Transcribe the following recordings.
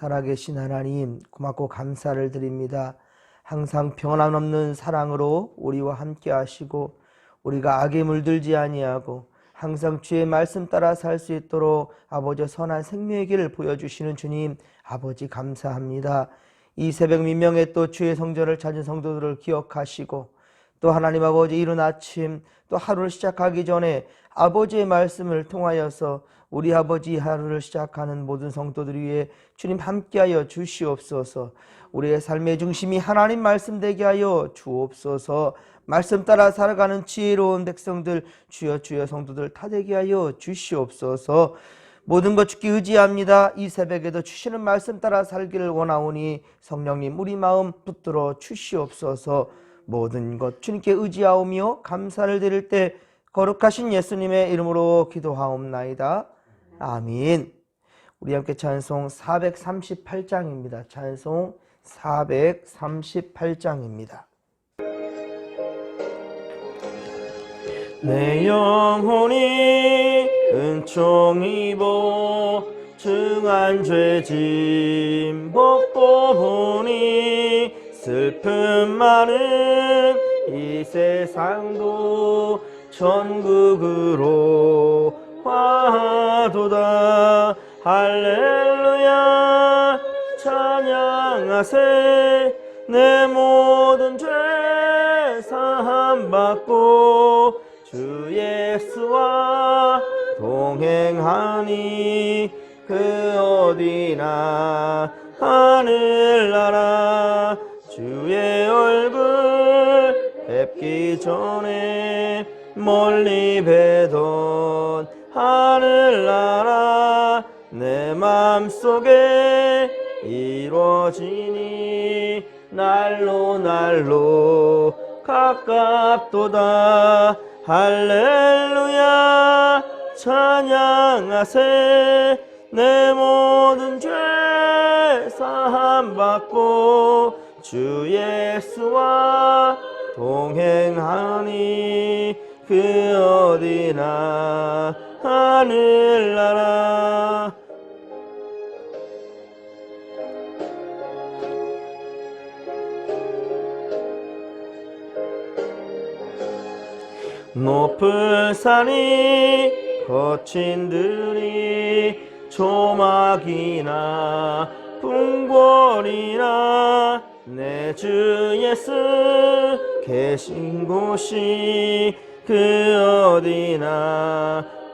살아계신 하나님 고맙고 감사를 드립니다. 항상 평안 없는 사랑으로 우리와 함께 하시고 우리가 악에 물들지 아니하고 항상 주의 말씀 따라 살 수 있도록 아버지 선한 생명의 길을 보여주시는 주님 아버지 감사합니다. 이 새벽 민명에 또 주의 성전을 찾은 성도들을 기억하시고 또 하나님 아버지 이른 아침 또 하루를 시작하기 전에 아버지의 말씀을 통하여서 우리 아버지 하루를 시작하는 모든 성도들 위해 주님 함께하여 주시옵소서. 우리의 삶의 중심이 하나님 말씀 되게 하여 주옵소서. 말씀 따라 살아가는 지혜로운 백성들 주여 주여 성도들 다 되게 하여 주시옵소서. 모든 것 주께 의지합니다. 이 새벽에도 주시는 말씀 따라 살기를 원하오니 성령님 우리 마음 붙들어 주시옵소서. 모든 것 주님께 의지하오며 감사를 드릴 때 거룩하신 예수님의 이름으로 기도하옵나이다. 아멘. 우리 함께 찬송 438장입니다. 찬송 438장입니다. 내 영혼이 은총 입어 증한 죄짐 벗고 보니 슬픔 많은 이 세상도 천국으로 화도다. 할렐루야. 찬양하세. 내 모든 죄 사함 받고 주 예수와 동행하니 그 어디나 하늘나라. 주의 얼굴 뵙기 전에 멀리 뵈던 하늘나라 내 맘속에 이루어지니 날로 날로 가깝도다. 할렐루야 찬양하세. 내 모든 죄 사함 받고 주 예수와 동행하니 그 어디나 하늘나라. 높은 산이 거친 들이 조막이나 풍골이나 내 주 예수 계신 곳이 그 어디나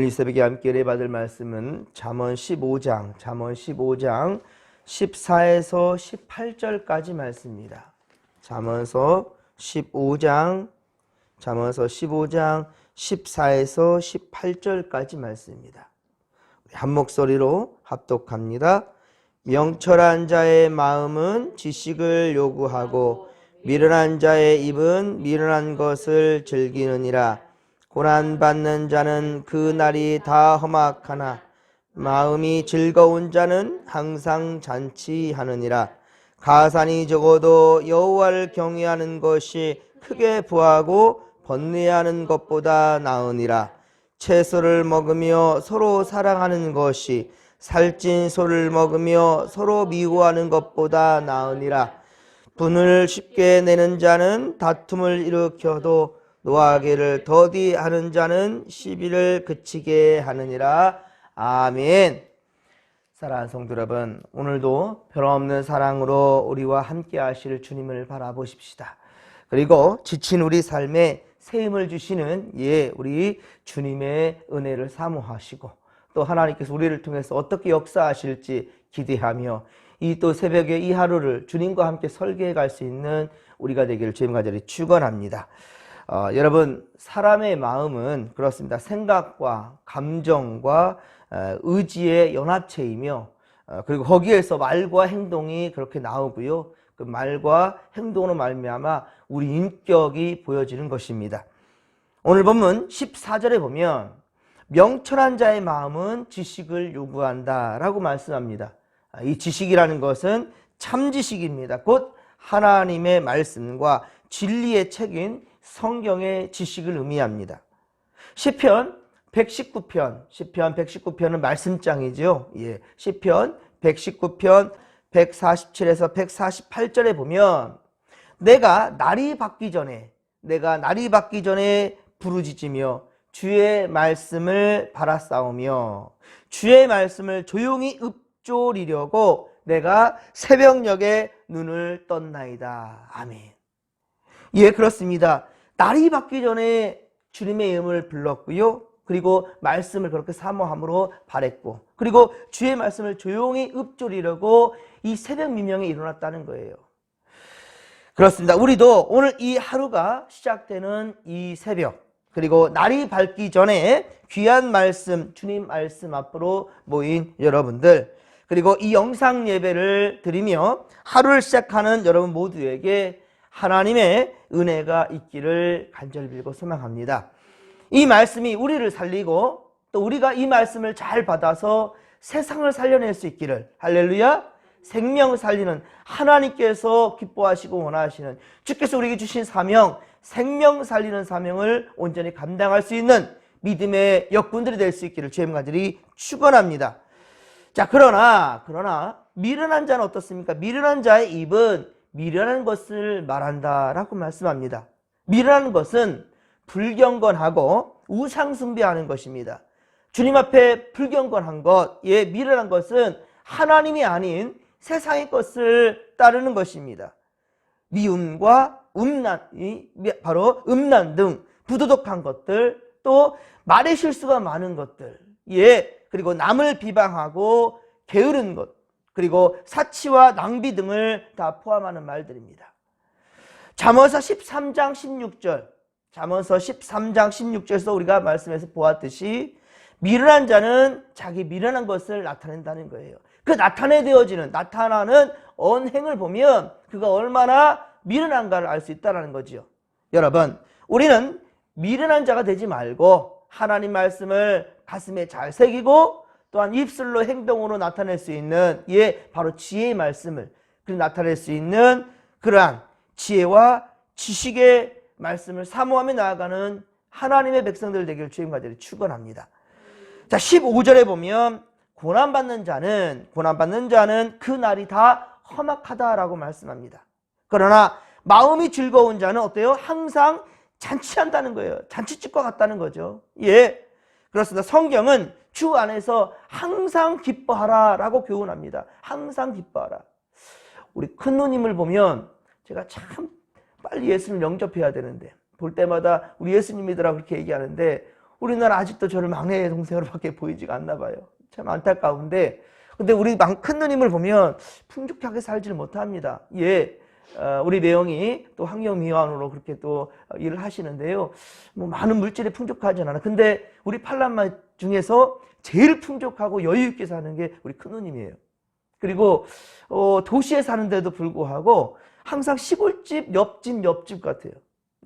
오늘 이 새벽에 함께 은혜 받을 말씀은 잠언 15장, 잠언 15장 14에서 18절까지 말씀입니다. 잠언서 15장, 잠언서 15장 14에서 18절까지 말씀입니다. 한 목소리로 합독합니다. 명철한 자의 마음은 지식을 요구하고 미련한 자의 입은 미련한 것을 즐기느니라. 고난 받는 자는 그 날이 다 험악하나 마음이 즐거운 자는 항상 잔치하느니라. 가산이 적어도 여호와를 경외하는 것이 크게 부하고 번뇌하는 것보다 나으니라. 채소를 먹으며 서로 사랑하는 것이 살찐 소를 먹으며 서로 미워하는 것보다 나으니라. 분을 쉽게 내는 자는 다툼을 일으켜도 노하기를 더디 하는 자는 시비를 그치게 하느니라. 아멘. 사랑하는 성도 여러분, 오늘도 변함없는 사랑으로 우리와 함께 하실 주님을 바라보십시다. 그리고 지친 우리 삶에 새 힘을 주시는 예, 우리 주님의 은혜를 사모하시고 또 하나님께서 우리를 통해서 어떻게 역사하실지 기대하며 이 또 새벽에 이 하루를 주님과 함께 설계해 갈 수 있는 우리가 되기를 주님 간절히 축원합니다. 어, 여러분 사람의 마음은 그렇습니다. 생각과 감정과 어, 의지의 연합체이며 어, 그리고 거기에서 말과 행동이 그렇게 나오고요. 그 말과 행동으로 말미암아 우리 인격이 보여지는 것입니다. 오늘 본문 14절에 보면 명철한 자의 마음은 지식을 요구한다라고 말씀합니다. 아, 이 지식이라는 것은 참 지식입니다. 곧 하나님의 말씀과 진리의 책인 성경의 지식을 의미합니다. 시편 119편, 시편 119편은 말씀장이죠. 예. 시편 119편 147에서 148절에 보면 내가 날이 받기 전에 내가 날이 받기 전에 부르짖으며 주의 말씀을 바라싸우며 주의 말씀을 조용히 읊조리려고 내가 새벽녘에 눈을 떴나이다. 아멘. 예, 그렇습니다. 날이 받기 전에 주님의 이름을 불렀고요. 그리고 말씀을 그렇게 사모함으로 바랬고, 그리고 주의 말씀을 조용히 읊조리려고 이 새벽 미명에 일어났다는 거예요. 그렇습니다. 우리도 오늘 이 하루가 시작되는 이 새벽, 그리고 날이 밝기 전에 귀한 말씀, 주님 말씀 앞으로 모인 여러분들, 그리고 이 영상 예배를 드리며 하루를 시작하는 여러분 모두에게 하나님의 은혜가 있기를 간절히 빌고 소망합니다. 이 말씀이 우리를 살리고 또 우리가 이 말씀을 잘 받아서 세상을 살려낼 수 있기를 할렐루야 생명 살리는 하나님께서 기뻐하시고 원하시는 주께서 우리에게 주신 사명 생명 살리는 사명을 온전히 감당할 수 있는 믿음의 역군들이 될 수 있기를 주님 간절히 축원합니다. 자 그러나 그러나 미련한 자는 어떻습니까? 미련한 자의 입은 미련한 것을 말한다라고 말씀합니다. 미련한 것은 불경건하고 우상숭배하는 것입니다. 주님 앞에 불경건한 것, 예, 미련한 것은 하나님이 아닌 세상의 것을 따르는 것입니다. 미움과 음란, 이 바로 음란 등 부도덕한 것들, 또 말의 실수가 많은 것들, 예, 그리고 남을 비방하고 게으른 것, 그리고 사치와 낭비 등을 다 포함하는 말들입니다. 잠언서 13장 16절, 잠언서 13장 16절에서 우리가 말씀에서 보았듯이 미련한 자는 자기 미련한 것을 나타낸다는 거예요. 그 나타내 되어지는 나타나는 언행을 보면 그가 얼마나 미련한가를 알 수 있다는 거지요. 여러분, 우리는 미련한 자가 되지 말고 하나님 말씀을 가슴에 잘 새기고 또한 입술로 행동으로 나타낼 수 있는 예 바로 지혜의 말씀을 그 나타낼 수 있는 그러한 지혜와 지식의 말씀을 사모하며 나아가는 하나님의 백성들 되기를 주님과 저를 축원합니다. 자 15절에 보면 고난받는 자는 고난받는 자는 그 날이 다 험악하다라고 말씀합니다. 그러나 마음이 즐거운 자는 어때요? 항상 잔치한다는 거예요. 잔치집과 같다는 거죠. 예. 그렇습니다. 성경은 주 안에서 항상 기뻐하라 라고 교훈합니다. 항상 기뻐하라. 우리 큰 누님을 보면 제가 참 빨리 예수님 영접해야 되는데 볼 때마다 우리 예수님이더라 그렇게 얘기하는데 우리나라 아직도 저를 막내 동생으로밖에 보이지가 않나 봐요. 참 안타까운데 근데 우리 큰 누님을 보면 풍족하게 살지를 못합니다. 예. 어, 우리 매형이 또 환경미화원으로 그렇게 또 일을 하시는데요. 뭐 많은 물질이 풍족하진 않아. 근데 우리 팔남마 중에서 제일 풍족하고 여유 있게 사는 게 우리 큰 누님이에요. 그리고 어, 도시에 사는데도 불구하고 항상 시골집 옆집 옆집 같아요.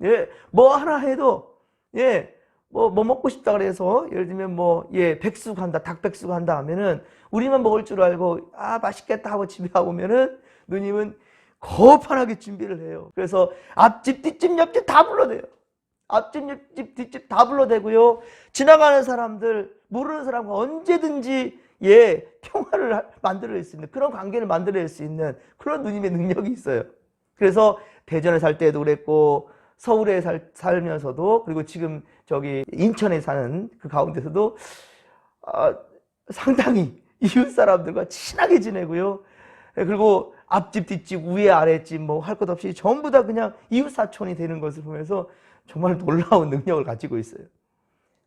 예, 뭐 하나 해도 예, 뭐, 뭐 먹고 싶다 그래서 예를 들면 뭐, 예, 백숙 한다, 닭백숙 한다 하면은 우리만 먹을 줄 알고 아, 맛있겠다 하고 집에 와보면은 누님은 거판하게 준비를 해요. 그래서 앞집, 뒷집, 옆집 다 불러대요. 앞집, 옆집, 뒷집 다 불러대고요. 지나가는 사람들, 모르는 사람과 언제든지 예, 평화를 만들어낼 수 있는 그런 관계를 만들어낼 수 있는 그런 누님의 능력이 있어요. 그래서 대전에 살 때도 그랬고 서울에 살, 살면서도 그리고 지금 저기 인천에 사는 그 가운데서도 어, 상당히 이웃 사람들과 친하게 지내고요. 그리고 앞집, 뒷집, 위에, 아랫집 뭐 할 것 없이 전부 다 그냥 이웃 사촌이 되는 것을 보면서 정말 놀라운 능력을 가지고 있어요.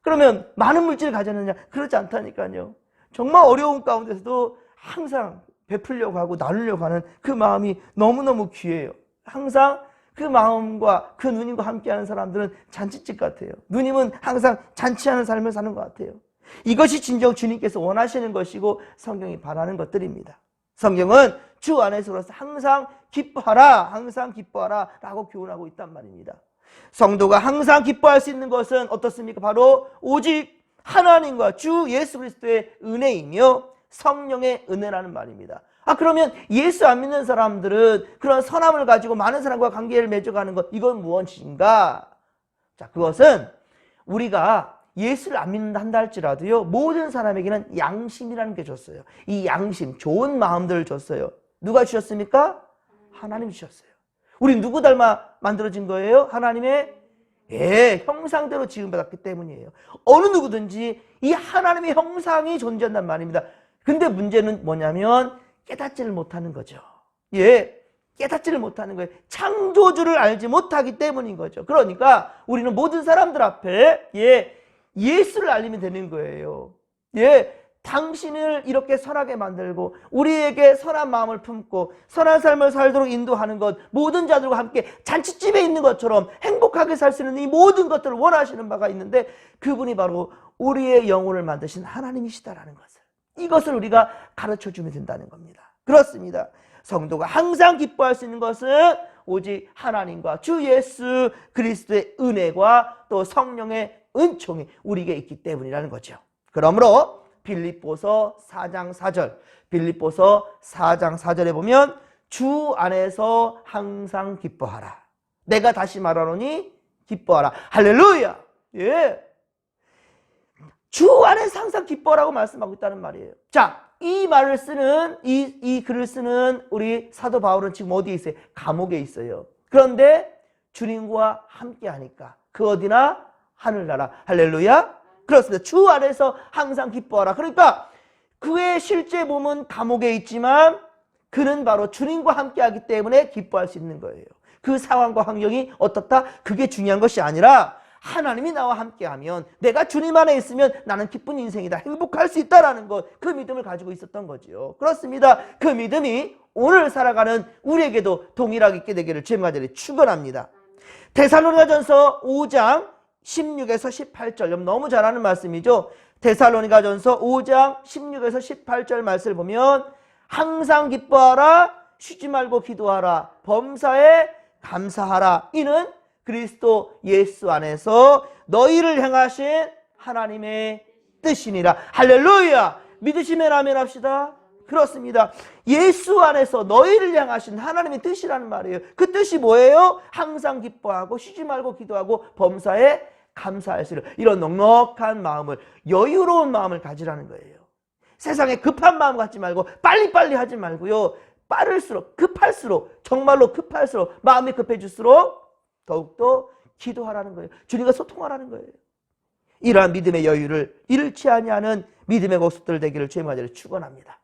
그러면 많은 물질을 가졌느냐? 그렇지 않다니까요. 정말 어려운 가운데서도 항상 베풀려고 하고 나누려고 하는 그 마음이 너무너무 귀해요. 항상 그 마음과 그 누님과 함께하는 사람들은 잔치집 같아요. 누님은 항상 잔치하는 삶을 사는 것 같아요. 이것이 진정 주님께서 원하시는 것이고 성경이 바라는 것들입니다. 성경은 주 안에서로서 항상 기뻐하라, 항상 기뻐하라 라고 교훈하고 있단 말입니다. 성도가 항상 기뻐할 수 있는 것은 어떻습니까? 바로 오직 하나님과 주 예수 그리스도의 은혜이며 성령의 은혜라는 말입니다. 아 그러면 예수 안 믿는 사람들은 그런 선함을 가지고 많은 사람과 관계를 맺어가는 것 이건 무엇인가? 자 그것은 우리가 예수를 안 믿는다 한다 할지라도요 모든 사람에게는 양심이라는 게 줬어요. 이 양심 좋은 마음들을 줬어요. 누가 주셨습니까? 하나님 주셨어요. 우리 누구 닮아 만들어진 거예요? 하나님의 예, 형상대로 지음받았기 때문이에요. 어느 누구든지 이 하나님의 형상이 존재한단 말입니다. 근데 문제는 뭐냐면 깨닫지를 못하는 거죠. 예, 깨닫지를 못하는 거예요. 창조주를 알지 못하기 때문인 거죠. 그러니까 우리는 모든 사람들 앞에 예, 예수를 알리면 되는 거예요. 예, 당신을 이렇게 선하게 만들고 우리에게 선한 마음을 품고 선한 삶을 살도록 인도하는 것 모든 자들과 함께 잔치집에 있는 것처럼 행복하게 살 수 있는 이 모든 것들을 원하시는 바가 있는데 그분이 바로 우리의 영혼을 만드신 하나님이시다라는 것을 이것을 우리가 가르쳐 주면 된다는 겁니다. 그렇습니다. 성도가 항상 기뻐할 수 있는 것은 오직 하나님과 주 예수 그리스도의 은혜와 또 성령의 은총이 우리에게 있기 때문이라는 거죠. 그러므로 빌립보서 4장 4절 빌립보서 4장 4절에 보면 주 안에서 항상 기뻐하라. 내가 다시 말하노니 기뻐하라. 할렐루야. 예. 주 안에서 항상 기뻐라고 말씀하고 있다는 말이에요. 자, 이 말을 쓰는 이, 이 글을 쓰는 우리 사도 바울은 지금 어디에 있어요? 감옥에 있어요. 그런데 주님과 함께 하니까 그 어디나 하늘나라. 할렐루야. 그렇습니다. 주 안에서 항상 기뻐하라. 그러니까 그의 실제 몸은 감옥에 있지만 그는 바로 주님과 함께 하기 때문에 기뻐할 수 있는 거예요. 그 상황과 환경이 어떻다? 그게 중요한 것이 아니라 하나님이 나와 함께하면 내가 주님 안에 있으면 나는 기쁜 인생이다. 행복할 수 있다라는 것. 그 믿음을 가지고 있었던 거지요. 그렇습니다. 그 믿음이 오늘 살아가는 우리에게도 동일하게 있게 되기를 주님과 전에 축원합니다. 데살로니가전서 5장 16에서 18절. 너무 잘 아는 말씀이죠. 데살로니가 전서 5장 16에서 18절 말씀을 보면 항상 기뻐하라 쉬지 말고 기도하라 범사에 감사하라. 이는 그리스도 예수 안에서 너희를 향하신 하나님의 뜻이니라. 할렐루야! 믿으시면 아멘 합시다. 그렇습니다. 예수 안에서 너희를 향하신 하나님의 뜻이라는 말이에요. 그 뜻이 뭐예요? 항상 기뻐하고 쉬지 말고 기도하고 범사에 감사할 수 있는 이런 넉넉한 마음을 여유로운 마음을 가지라는 거예요 세상에 급한 마음 갖지 말고 빨리빨리 하지 말고요 빠를수록 급할수록 정말로 급할수록 마음이 급해질수록 더욱더 기도하라는 거예요. 주님과 소통하라는 거예요. 이러한 믿음의 여유를 잃지 아니하는 믿음의 고속들 되기를 주의 마저를 축원합니다.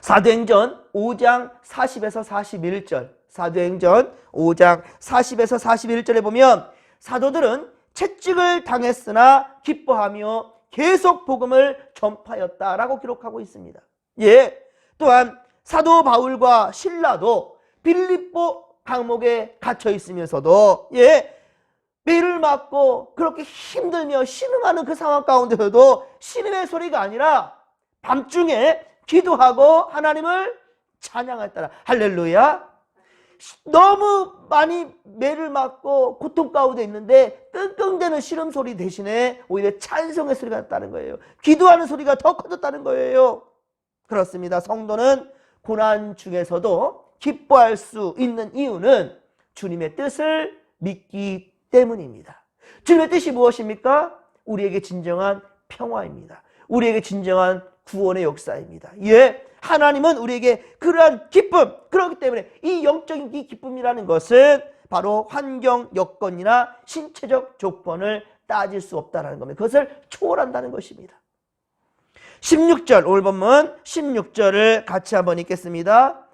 사도행전 5장 40에서 41절 사도행전 5장 40에서 41절에 보면 사도들은 채찍을 당했으나 기뻐하며 계속 복음을 전파했다라고 기록하고 있습니다. 예. 또한 사도 바울과 신라도 빌립보 감옥에 갇혀 있으면서도 예 매를 맞고 그렇게 힘들며 신음하는 그 상황 가운데서도 신음의 소리가 아니라 밤중에 기도하고 하나님을 찬양했다라 할렐루야 너무 많이 매를 맞고 고통 가운데 있는데 끙끙대는 시름 소리 대신에 오히려 찬송의 소리가 났다는 거예요 기도하는 소리가 더 커졌다는 거예요 그렇습니다 성도는 고난 중에서도 기뻐할 수 있는 이유는 주님의 뜻을 믿기 때문입니다. 주님의 뜻이 무엇입니까? 우리에게 진정한 평화입니다. 우리에게 진정한 구원의 역사입니다. 예. 하나님은 우리에게 그러한 기쁨, 그렇기 때문에 이 영적인 이 기쁨이라는 것은 바로 환경, 여건이나 신체적 조건을 따질 수 없다는 겁니다. 그것을 초월한다는 것입니다. 16절, 오늘 본문 16절을 같이 한번 읽겠습니다.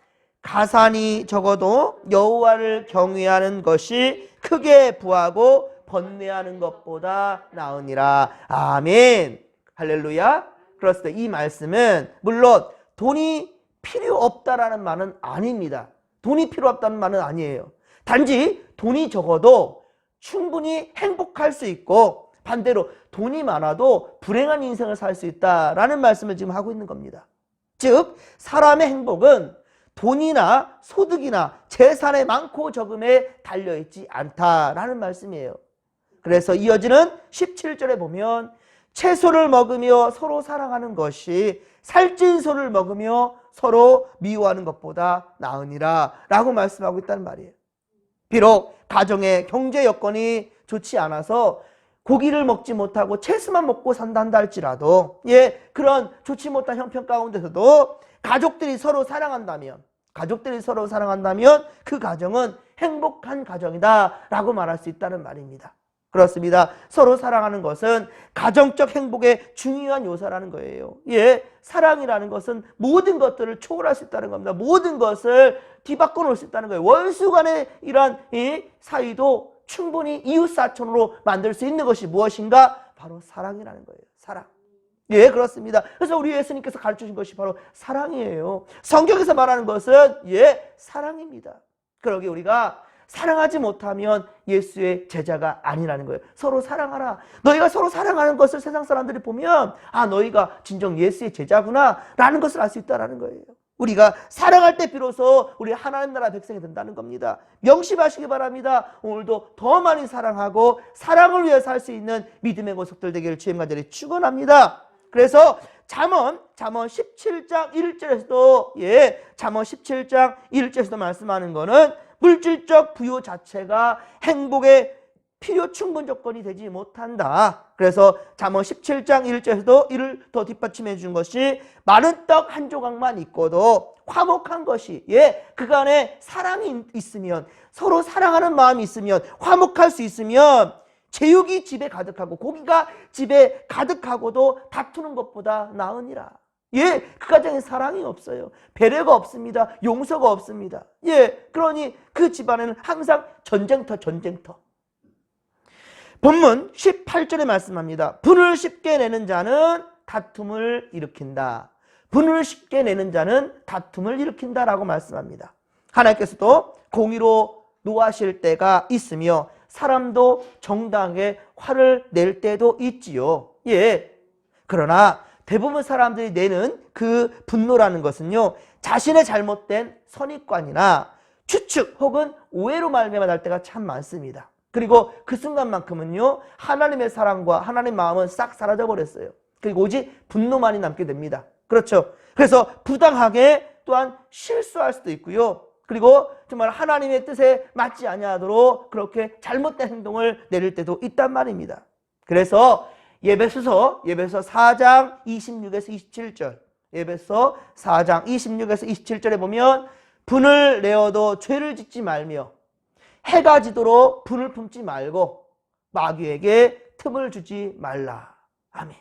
가산이 적어도 여호와를 경외하는 것이 크게 부하고 번뇌하는 것보다 나으니라. 아멘. 할렐루야. 그렇습니다. 이 말씀은 물론 돈이 필요 없다라는 말은 아닙니다. 돈이 필요 없다는 말은 아니에요. 단지 돈이 적어도 충분히 행복할 수 있고 반대로 돈이 많아도 불행한 인생을 살 수 있다라는 말씀을 지금 하고 있는 겁니다. 즉 사람의 행복은 돈이나 소득이나 재산의 많고 적음에 달려 있지 않다라는 말씀이에요. 그래서 이어지는 17절에 보면 채소를 먹으며 서로 사랑하는 것이 살찐 소를 먹으며 서로 미워하는 것보다 나으니라 라고 말씀하고 있다는 말이에요. 비록 가정의 경제 여건이 좋지 않아서 고기를 먹지 못하고 채소만 먹고 산다 한다 할지라도 예 그런 좋지 못한 형편 가운데서도 가족들이 서로 사랑한다면 가족들이 서로 사랑한다면 그 가정은 행복한 가정이다 라고 말할 수 있다는 말입니다. 그렇습니다. 서로 사랑하는 것은 가정적 행복의 중요한 요소라는 거예요. 예, 사랑이라는 것은 모든 것들을 초월할 수 있다는 겁니다. 모든 것을 뒤바꿔 놓을 수 있다는 거예요. 원수 간의 이러한 이 사이도 충분히 이웃사촌으로 만들 수 있는 것이 무엇인가? 바로 사랑이라는 거예요. 사랑. 예, 그렇습니다. 그래서 우리 예수님께서 가르쳐 주신 것이 바로 사랑이에요. 성경에서 말하는 것은 예, 사랑입니다. 그러기 우리가 사랑하지 못하면 예수의 제자가 아니라는 거예요. 서로 사랑하라. 너희가 서로 사랑하는 것을 세상 사람들이 보면 아, 너희가 진정 예수의 제자구나 라는 것을 알 수 있다는 거예요. 우리가 사랑할 때 비로소 우리 하나님 나라 백성이 된다는 겁니다. 명심하시기 바랍니다. 오늘도 더 많이 사랑하고 사랑을 위해 살수 있는 믿음의 고속들 되기를 주님 간절히 축원합니다. 그래서 잠언 잠언 17장 1절에서도 예, 잠언 17장 1절에서도 말씀하는 거는 물질적 부유 자체가 행복의 필요 충분 조건이 되지 못한다. 그래서 잠언 17장 1절에서도 이를 더 뒷받침해 준 것이 많은 떡한 조각만 있고도 화목한 것이 예 그간에 사랑이 있으면 서로 사랑하는 마음이 있으면 화목할 수 있으면 제육이 집에 가득하고 고기가 집에 가득하고도 다투는 것보다 나으니라. 예, 그 가정에 사랑이 없어요. 배려가 없습니다. 용서가 없습니다. 예, 그러니 그 집안에는 항상 전쟁터, 전쟁터. 본문 18절에 말씀합니다. 분을 쉽게 내는 자는 다툼을 일으킨다. 분을 쉽게 내는 자는 다툼을 일으킨다라고 말씀합니다. 하나님께서도 공의로 노하실 때가 있으며 사람도 정당하게 화를 낼 때도 있지요. 예. 그러나 대부분 사람들이 내는 그 분노라는 것은요. 자신의 잘못된 선입관이나 추측 혹은 오해로 말미암아 날 때가 참 많습니다. 그리고 그 순간만큼은요. 하나님의 사랑과 하나님의 마음은 싹 사라져 버렸어요. 그리고 오직 분노만이 남게 됩니다. 그렇죠. 그래서 부당하게 또한 실수할 수도 있고요. 그리고 정말 하나님의 뜻에 맞지 아니하도록 그렇게 잘못된 행동을 내릴 때도 있단 말입니다. 그래서 예배서서 예배서 4장 26에서 27절 예배서 4장 26에서 27절에 보면 분을 내어도 죄를 짓지 말며 해가 지도록 분을 품지 말고 마귀에게 틈을 주지 말라. 아멘.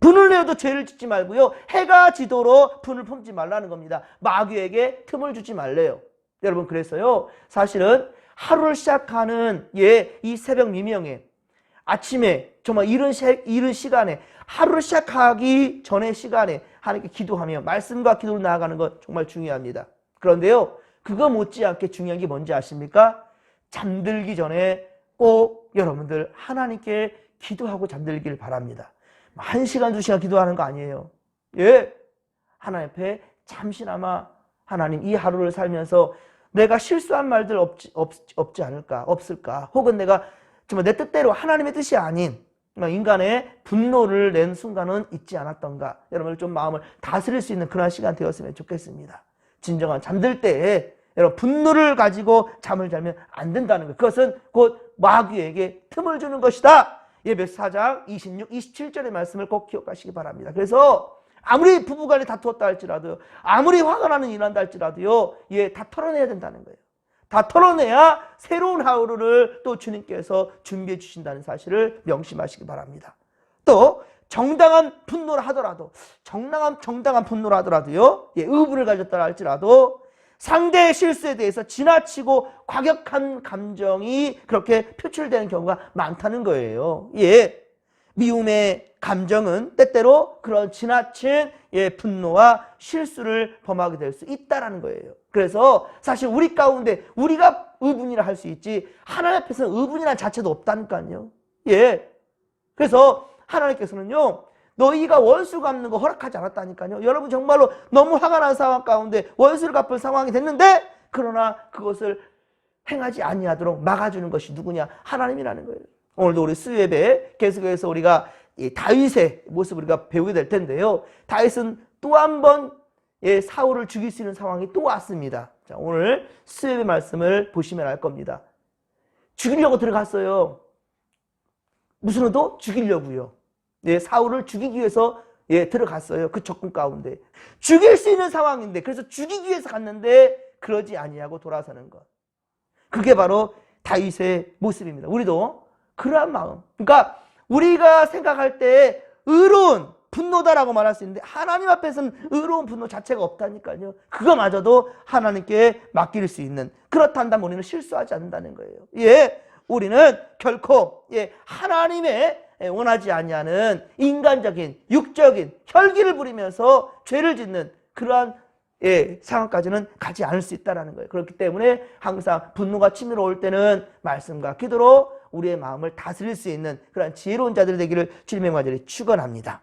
분을 내어도 죄를 짓지 말고요. 해가 지도록 분을 품지 말라는 겁니다. 마귀에게 틈을 주지 말래요. 여러분 그래서요. 사실은 하루를 시작하는 예, 이 새벽 미명에 아침에 정말 이른, 시, 이른 시간에 하루를 시작하기 전의 시간에 하나님께 기도하며 말씀과 기도로 나아가는 것 정말 중요합니다. 그런데요. 그거 못지않게 중요한 게 뭔지 아십니까? 잠들기 전에 꼭 여러분들 하나님께 기도하고 잠들기를 바랍니다. 한 시간, 두 시간 기도하는 거 아니에요. 예. 하나님 앞에 잠시나마 하나님 이 하루를 살면서 내가 실수한 말들 없지, 없, 없지 않을까, 없을까. 혹은 내가 정말 내 뜻대로 하나님의 뜻이 아닌 인간의 분노를 낸 순간은 있지 않았던가. 여러분을 좀 마음을 다스릴 수 있는 그런 시간 되었으면 좋겠습니다. 진정한 잠들 때에 여러분 분노를 가지고 잠을 자면 안 된다는 것. 그것은 곧 마귀에게 틈을 주는 것이다. 예배 4장 26, 27절의 말씀을 꼭 기억하시기 바랍니다. 그래서 아무리 부부간에 다투었다 할지라도요. 아무리 화가 나는 일 한다 할지라도요. 예, 다 털어내야 된다는 거예요. 다 털어내야 새로운 하루를 또 주님께서 준비해 주신다는 사실을 명심하시기 바랍니다. 또 정당한 분노를 하더라도 정당한 정당한 분노를 하더라도요. 예, 의분을 가졌다 할지라도 상대의 실수에 대해서 지나치고 과격한 감정이 그렇게 표출되는 경우가 많다는 거예요. 예. 미움의 감정은 때때로 그런 지나친 예, 분노와 실수를 범하게 될 수 있다라는 거예요. 그래서 사실 우리 가운데 우리가 의분이라 할 수 있지 하나님 앞에서는 의분이라는 자체도 없다니까요. 예. 그래서 하나님께서는요. 너희가 원수 갚는 거 허락하지 않았다니까요. 여러분 정말로 너무 화가 난 상황 가운데 원수를 갚을 상황이 됐는데 그러나 그것을 행하지 아니하도록 막아주는 것이 누구냐? 하나님이라는 거예요. 오늘도 우리 수예배 계속해서 우리가 이 다윗의 모습을 우리가 배우게 될 텐데요. 다윗은 또 한 번 예, 사울을 죽일 수 있는 상황이 또 왔습니다. 자, 오늘 수예배 말씀을 보시면 알 겁니다. 죽이려고 들어갔어요. 무슨 의도? 죽이려고요. 예, 사울을 죽이기 위해서 예, 들어갔어요. 그 적군 가운데. 죽일 수 있는 상황인데 그래서 죽이기 위해서 갔는데 그러지 아니하고 돌아서는 것. 그게 바로 다윗의 모습입니다. 우리도 그러한 마음. 그러니까 우리가 생각할 때 의로운 분노다라고 말할 수 있는데 하나님 앞에서는 의로운 분노 자체가 없다니까요. 그거마저도 하나님께 맡길 수 있는 그렇단다면 우리는 실수하지 않는다는 거예요. 예, 우리는 결코 예 하나님의 원하지 아니하는 인간적인 육적인 혈기를 부리면서 죄를 짓는 그러한 예, 상황까지는 가지 않을 수 있다라는 거예요. 그렇기 때문에 항상 분노가 치밀어 올 때는 말씀과 기도로 우리의 마음을 다스릴 수 있는 그런 지혜로운 자들이 되기를 주님의 말들이 축원합니다.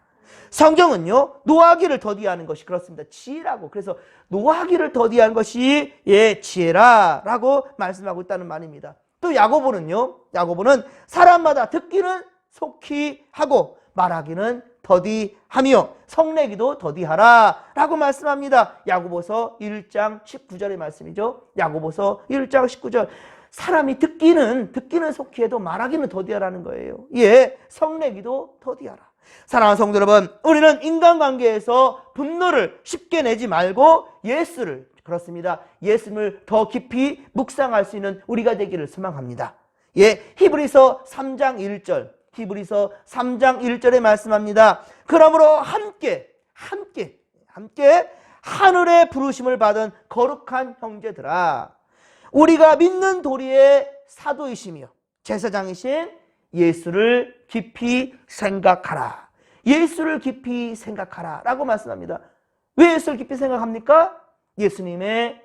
성경은요 노하기를 더디하는 것이 그렇습니다. 지혜라고 그래서 노하기를 더디한 것이 예 지혜라라고 말씀하고 있다는 말입니다. 또 야고보는요 야고보는 사람마다 듣기는 속히 하고 말하기는 더디하며 성내기도 더디하라 라고 말씀합니다. 야고보서 1장 19절의 말씀이죠. 야고보서 1장 19절 사람이 듣기는 듣기는 속히 해도 말하기는 더디하라는 거예요. 예, 성내기도 더디하라. 사랑하는 성도 여러분, 우리는 인간관계에서 분노를 쉽게 내지 말고 예수를 그렇습니다. 예수님을 더 깊이 묵상할 수 있는 우리가 되기를 소망합니다. 예, 히브리서 3장 1절, 히브리서 3장 1절에 말씀합니다. 그러므로 함께, 함께, 함께 하늘의 부르심을 받은 거룩한 형제들아, 우리가 믿는 도리의 사도이시며 제사장이신 예수를 깊이 생각하라. 예수를 깊이 생각하라. 라고 말씀합니다. 왜 예수를 깊이 생각합니까? 예수님의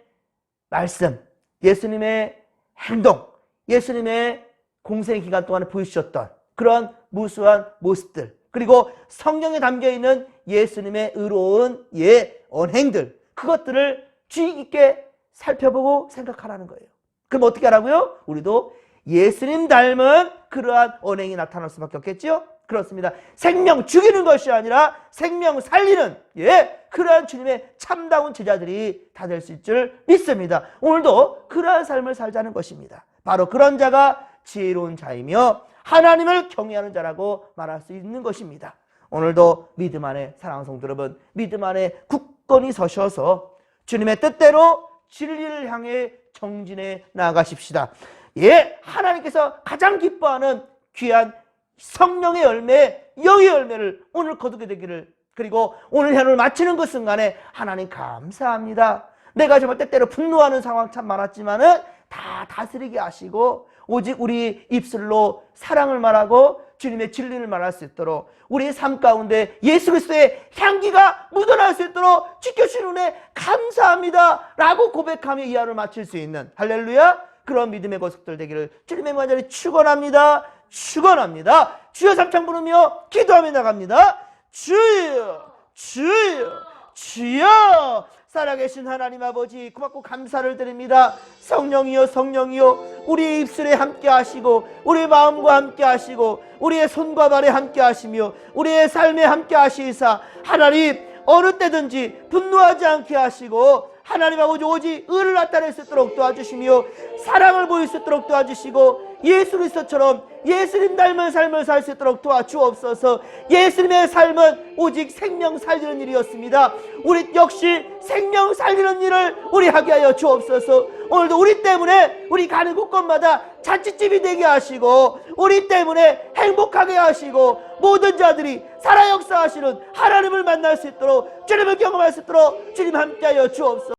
말씀, 예수님의 행동, 예수님의 공생 기간 동안에 보여주셨던 그런 무수한 모습들, 그리고 성경에 담겨 있는 예수님의 의로운 예, 언행들, 그것들을 주의 깊게 살펴보고 생각하라는 거예요. 그럼 어떻게 하라고요? 우리도 예수님 닮은 그러한 언행이 나타날 수밖에 없겠죠? 그렇습니다. 생명 죽이는 것이 아니라 생명 살리는 예 그러한 주님의 참다운 제자들이 다 될 수 있을 줄 믿습니다. 오늘도 그러한 삶을 살자는 것입니다. 바로 그런 자가 지혜로운 자이며 하나님을 경외하는 자라고 말할 수 있는 것입니다. 오늘도 믿음 안에 사랑하는 성도 여러분 믿음 안에 굳건히 서셔서 주님의 뜻대로 진리를 향해 정진해 나아가십시다. 예, 하나님께서 가장 기뻐하는 귀한 성령의 열매, 영의 열매를 오늘 거두게 되기를 그리고 오늘 현을 마치는 그 순간에 하나님 감사합니다. 내가 정말 때때로 분노하는 상황 참 많았지만은 다 다스리게 하시고 오직 우리 입술로 사랑을 말하고 주님의 진리를 말할 수 있도록 우리의 삶 가운데 예수 그리스도의 향기가 묻어날 수 있도록 지켜주신 은혜 감사합니다 라고 고백하며 이 하루를 마칠 수 있는 할렐루야 그런 믿음의 고속들 되기를 주님의 만자리 축원합니다. 축원합니다. 주여 삼창 부르며 기도하며 나갑니다. 주여 주여 주여. 살아계신 하나님 아버지 고맙고 감사를 드립니다. 성령이여 성령이여 우리 입술에 함께 하시고 우리 마음과 함께 하시고 우리의 손과 발에 함께 하시며 우리의 삶에 함께 하시사 하나님 어느 때든지 분노하지 않게 하시고 하나님 아버지 오직 의를 나타낼 수 있도록 도와주시며 사랑을 보일 수 있도록 도와주시고 예수 그리스도처럼 예수님 닮은 삶을 살 수 있도록 도와주옵소서. 예수님의 삶은 오직 생명 살리는 일이었습니다. 우리 역시 생명 살리는 일을 우리 하게 하여 주옵소서. 오늘도 우리 때문에 우리 가는 곳곳마다 잔치집이 되게 하시고 우리 때문에 행복하게 하시고 모든 자들이 살아 역사하시는 하나님을 만날 수 있도록 주님을 경험할 수 있도록 주님 함께하여 주옵소서